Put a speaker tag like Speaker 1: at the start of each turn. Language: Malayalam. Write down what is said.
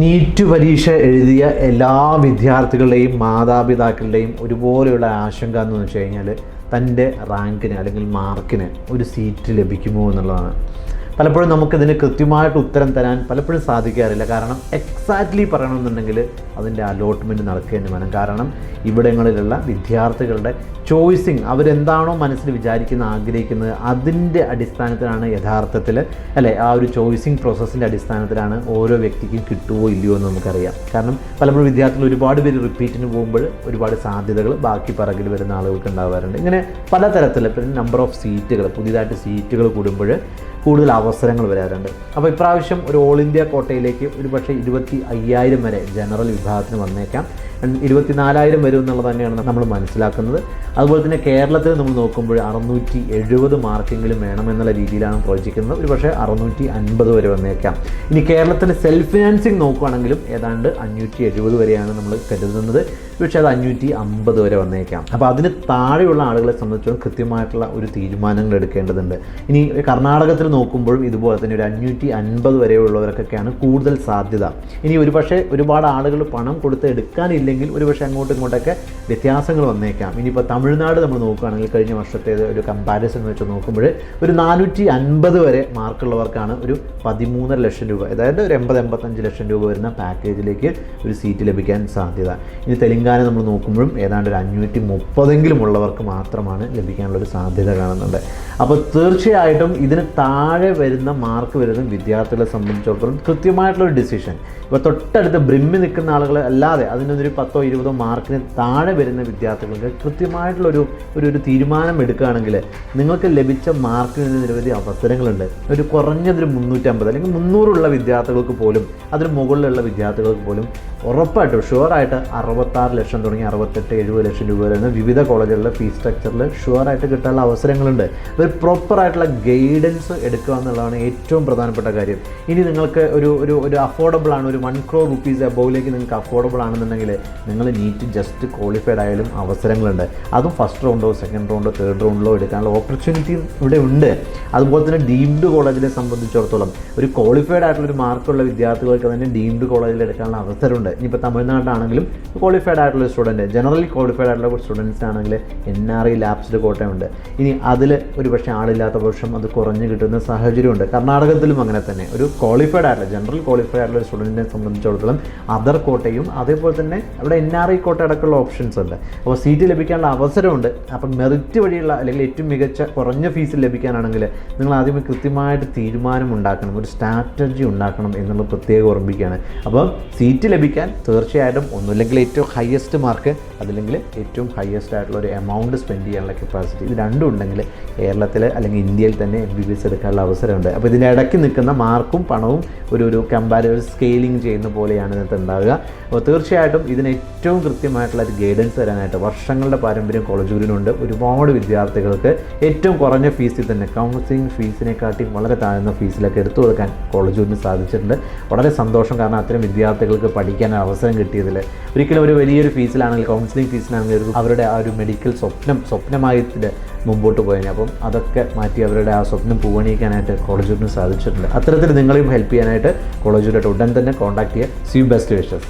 Speaker 1: നീറ്റ് പരീക്ഷ എഴുതിയ എല്ലാ വിദ്യാർത്ഥികളുടെയും മാതാപിതാക്കളുടെയും ഒരുപോലെയുള്ള ആശങ്ക എന്ന് വെച്ച് കഴിഞ്ഞാൽ തന്റെ റാങ്കിന് അല്ലെങ്കിൽ മാർക്കിന് ഒരു സീറ്റ് ലഭിക്കുമോ എന്നുള്ളതാണ്. പലപ്പോഴും നമുക്കിതിന് കൃത്യമായിട്ട് ഉത്തരം തരാൻ പലപ്പോഴും സാധിക്കാറില്ല. കാരണം എക്സാക്ട്ലി പറയണമെന്നുണ്ടെങ്കിൽ അതിന്റെ അലോട്ട്മെന്റ് നടക്കേണ്ടി വേണം കാരണം ഇവിടങ്ങളിലുള്ള വിദ്യാർത്ഥികളുടെ ചോയ്സിങ് അവരെന്താണോ മനസ്സിൽ വിചാരിക്കുന്നത് ആഗ്രഹിക്കുന്നത് അതിന്റെ അടിസ്ഥാനത്തിലാണ് യഥാർത്ഥത്തിൽ അല്ലെ? ആ ഒരു ചോയ്സിങ് പ്രോസസ്സിന്റെ അടിസ്ഥാനത്തിലാണ് ഓരോ വ്യക്തിക്കും കിട്ടുമോ ഇല്ലയോ എന്ന് നമുക്കറിയാം. കാരണം പലപ്പോഴും വിദ്യാർത്ഥികൾ ഒരുപാട് പേര് റിപ്പീറ്റിന് പോകുമ്പോൾ ഒരുപാട് സാധ്യതകൾ ബാക്കി പറകിൽ വരുന്ന ആളുകൾക്ക് ഉണ്ടാവാറുണ്ട്. ഇങ്ങനെ പലതരത്തിൽ പിന്നെ നമ്പർ ഓഫ് സീറ്റുകൾ പുതിയതായിട്ട് സീറ്റുകൾ കൂടുമ്പോൾ കൂടുതൽ അവസരങ്ങൾ വരാറുണ്ട്. അപ്പോൾ ഇപ്രാവശ്യം ഒരു ഓൾ ഇന്ത്യ കോട്ടയിലേക്ക് ഒരു പക്ഷേ ഇരുപത്തി അയ്യായിരം വരെ ജനറൽ വിഭാഗത്തിന് വന്നേക്കാം. ഇരുപത്തിനാലായിരം വരും എന്നുള്ളത് തന്നെയാണ് നമ്മൾ മനസ്സിലാക്കുന്നത്. അതുപോലെ തന്നെ കേരളത്തിൽ നമ്മൾ നോക്കുമ്പോൾ അറുന്നൂറ്റി എഴുപത് മാർക്കെങ്കിലും വേണമെന്നുള്ള രീതിയിലാണ് പ്രവചിക്കുന്നത്. ഒരു പക്ഷേ അറുന്നൂറ്റി അൻപത് വരെ വന്നേക്കാം. ഇനി കേരളത്തിന്റെ സെൽഫ് ഫിനാൻസിങ് നോക്കുകയാണെങ്കിലും ഏതാണ്ട് അഞ്ഞൂറ്റി എഴുപത് വരെയാണ് നമ്മൾ കരുതുന്നത്. പക്ഷേ അത് അഞ്ഞൂറ്റി അമ്പത് വരെ വന്നേക്കാം. അപ്പോൾ അതിന് താഴെയുള്ള ആളുകളെ സംബന്ധിച്ചിടത്തോളം കൃത്യമായിട്ടുള്ള ഒരു തീരുമാനങ്ങൾ എടുക്കേണ്ടതുണ്ട്. ഇനി കർണാടകത്തിൽ നോക്കുമ്പോഴും ഇതുപോലെ തന്നെ ഒരു അഞ്ഞൂറ്റി അൻപത് വരെയുള്ളവർക്കൊക്കെയാണ് കൂടുതൽ സാധ്യത. ഇനി ഒരുപക്ഷെ ഒരുപാട് ആളുകൾ പണം കൊടുത്ത് എടുക്കാനില്ലെങ്കിൽ ഒരുപക്ഷെ അങ്ങോട്ടും ഇങ്ങോട്ടൊക്കെ വ്യത്യാസങ്ങൾ വന്നേക്കാം. ഇനിയിപ്പോൾ തമിഴ്നാട് നമ്മൾ നോക്കുകയാണെങ്കിൽ കഴിഞ്ഞ വർഷത്തേത് ഒരു കമ്പാരിസൺ വെച്ച് നോക്കുമ്പോൾ ഒരു നാനൂറ്റി അൻപത് വരെ മാർക്കുള്ളവർക്കാണ് ഒരു പതിമൂന്നര ലക്ഷം രൂപ അതായത് ഒരു എൺപത് എൺപത്തഞ്ച് ലക്ഷം രൂപ വരുന്ന പാക്കേജിലേക്ക് ഒരു സീറ്റ് ലഭിക്കാൻ സാധ്യത. ഇനി തെലങ്കാന നമ്മൾ നോക്കുമ്പോഴും ഏതാണ്ട് ഒരു അഞ്ഞൂറ്റി മുപ്പതെങ്കിലും ഉള്ളവർക്ക് മാത്രമാണ് ലഭിക്കാനുള്ളൊരു സാധ്യത കാണുന്നുണ്ട്. അപ്പോൾ തീർച്ചയായിട്ടും ഇതിന് താഴെ വരുന്ന മാർക്ക് വരുന്ന വിദ്യാർത്ഥികളെ സംബന്ധിച്ചിടത്തോളം കൃത്യമായിട്ടുള്ള ഒരു ഡിസിഷൻ ഇപ്പോൾ തൊട്ടടുത്ത് ബ്രിമ്മി നിൽക്കുന്ന ആളുകൾ അല്ലാതെ അതിനൊരു പത്തോ ഇരുപതോ മാർക്കിന് താഴെ വരുന്ന വിദ്യാർത്ഥികൾക്ക് കൃത്യമായിട്ടുള്ളൊരു ഒരു ഒരു തീരുമാനം എടുക്കുകയാണെങ്കിൽ നിങ്ങൾക്ക് ലഭിച്ച മാർക്കിൽ നിന്ന് നിരവധി അവസരങ്ങളുണ്ട്. ഒരു കുറഞ്ഞതൊരു മുന്നൂറ്റമ്പത് അല്ലെങ്കിൽ മുന്നൂറുള്ള വിദ്യാർത്ഥികൾക്ക് പോലും അതിന് മുകളിലുള്ള വിദ്യാർത്ഥികൾക്ക് പോലും ഉറപ്പായിട്ടും ഷുവറായിട്ട് അറുപത്താറ് ലക്ഷം തുടങ്ങി അറുപത്തെട്ട് എഴുപത് ലക്ഷം രൂപ വരുന്ന വിവിധ കോളേജുകളിലെ ഫീസ് സ്ട്രക്ചറിൽ ഷുവറായിട്ട് കിട്ടാനുള്ള അവസരങ്ങളുണ്ട്. ഒരു പ്രോപ്പറായിട്ടുള്ള ഗൈഡൻസ് എടുക്കുക എന്നുള്ളതാണ് ഏറ്റവും പ്രധാനപ്പെട്ട കാര്യം. ഇനി നിങ്ങൾക്ക് ഒരു ഒരു ഒരു അഫോർഡബിൾ ആണ് ഒരു വൺ ക്രോർ റുപ്പീസ് അബോവിലേക്ക് നിങ്ങൾക്ക് അഫോർഡബിൾ ആണെന്നുണ്ടെങ്കിൽ നിങ്ങൾ നീറ്റ് ജസ്റ്റ് ക്വാളിഫൈഡ് ആയാലും അവസരങ്ങളുണ്ട്. അതും ഫസ്റ്റ് റൗണ്ടോ സെക്കൻഡ് റൗണ്ടോ തേർഡ് റൗണ്ടിലോ എടുക്കാനുള്ള ഓപ്പർച്യൂണിറ്റി ഇവിടെ ഉണ്ട്. അതുപോലെ തന്നെ ഡീംഡ് കോളേജിനെ സംബന്ധിച്ചിടത്തോളം ഒരു ക്വാളിഫൈഡ് ആയിട്ടുള്ള ഒരു മാർക്കുള്ള വിദ്യാർത്ഥികൾക്ക് തന്നെ ഡീംഡ് കോളേജിൽ എടുക്കാനുള്ള അവസരമുണ്ട്. ഇനിയിപ്പോൾ തമിഴ്നാട്ടാണെങ്കിലും ക്വാളിഫൈഡ് ആയിട്ടുള്ള സ്റ്റുഡന്റ് ജനറലി ക്വാളിഫൈഡ് ആയിട്ടുള്ള സ്റ്റുഡൻസ് ആണെങ്കിൽ എൻ ആർ ഐ ലാബ്സിൽ കോട്ടയുണ്ട് ഇനി അതിൽ ഒരു പക്ഷേ ആളില്ലാത്ത പക്ഷം അത് കുറഞ്ഞു കിട്ടുന്ന സാഹചര്യമുണ്ട്. കർണാടകത്തിലും അങ്ങനെ തന്നെ. ഒരു ക്വാളിഫൈഡ് ആയിട്ടുള്ള ജനറൽ ക്വാളിഫൈഡ് ആയിട്ടുള്ള സ്റ്റുഡന്റിനെ സംബന്ധിച്ചിടത്തോളം അതർ കോട്ടയും അതേപോലെ തന്നെ അവിടെ എൻ ആർ ഐ കോട്ട അടക്കമുള്ള ഓപ്ഷൻസ് ഉണ്ട്. അപ്പോൾ സീറ്റ് ലഭിക്കാനുള്ള അവസരമുണ്ട്. അപ്പം മെറിറ്റ് വഴിയുള്ള അല്ലെങ്കിൽ ഏറ്റവും മികച്ച കുറഞ്ഞ ഫീസിൽ ലഭിക്കാനാണെങ്കിൽ നിങ്ങൾ ആദ്യമേ കൃത്യമായിട്ട് തീരുമാനം ഉണ്ടാക്കണം. ഒരു സ്ട്രാറ്റജി ഉണ്ടാക്കണം എന്നുള്ളത് പ്രത്യേകം ഓർമ്മിക്കുകയാണ് അപ്പം സീറ്റ് ലഭിക്കാൻ തീർച്ചയായിട്ടും ഒന്നുമില്ലെങ്കിൽ ഏറ്റവും ഹയസ്റ്റ് മാർക്ക് അതില്ലെങ്കിൽ ഏറ്റവും ഹയസ്റ്റ് ആയിട്ടുള്ള ഒരു എമൗണ്ട് സ്പെൻഡ് ചെയ്യാനുള്ള കപ്പാസിറ്റി ഇത് രണ്ടും ഉണ്ടെങ്കിൽ കേരളത്തിൽ അല്ലെങ്കിൽ ഇന്ത്യയിൽ തന്നെ എം ബി ബി എസ് എടുക്കാനുള്ള അവസരമുണ്ട്. അപ്പോൾ ഇതിന്റെ ഇടയ്ക്ക് നിൽക്കുന്ന മാർക്കും പണവും ഒരു ഒരു കമ്പാരിറ്റീവ് സ്കെയിലിംഗ് ചെയ്യുന്ന പോലെയാണ് ഇതിനകത്ത് ഉണ്ടാവുക. അപ്പോൾ തീർച്ചയായിട്ടും ഇതിന് ഏറ്റവും കൃത്യമായിട്ടുള്ള ഒരു ഗൈഡൻസ് തരാനായിട്ട് വർഷങ്ങളുടെ പാരമ്പര്യം കോളേജുകളിലുണ്ട് ഒരുപാട് വിദ്യാർത്ഥികൾക്ക് ഏറ്റവും കുറഞ്ഞ ഫീസിൽ തന്നെ കൗൺസിലിംഗ് ഫീസിനെക്കാട്ടി വളരെ താഴ്ന്ന ഫീസിലൊക്കെ എടുത്തു കൊടുക്കാൻ കോളേജുകളിന് സാധിച്ചിട്ടുണ്ട്. വളരെ സന്തോഷം കാരണം അത്തരം വിദ്യാർത്ഥികൾക്ക് പഠിക്കാൻ അവസരം കിട്ടിയതിൽ. ഒരിക്കലും ഒരു വലിയൊരു ഫീസിലാണെങ്കിൽ കൗൺസിലിംഗ് ഫീസിലാണെങ്കിൽ അവരുടെ ആ ഒരു മെഡിക്കൽ സ്വപ്നം സ്വപ്നമായിട്ട് മുമ്പോട്ട് പോയതിന് അപ്പം അതൊക്കെ മാറ്റി അവരുടെ ആ സ്വപ്നം പൂവണിയിക്കാനായിട്ട് കോളേജുകളിന് സാധിച്ചിട്ടുണ്ട്. അത്തരത്തിൽ നിങ്ങളെയും ഹെൽപ്പ് ചെയ്യാനായിട്ട് കോളേജുമായിട്ട് ഉടൻ തന്നെ കോൺടാക്ട് ചെയ്യുക. C best wishes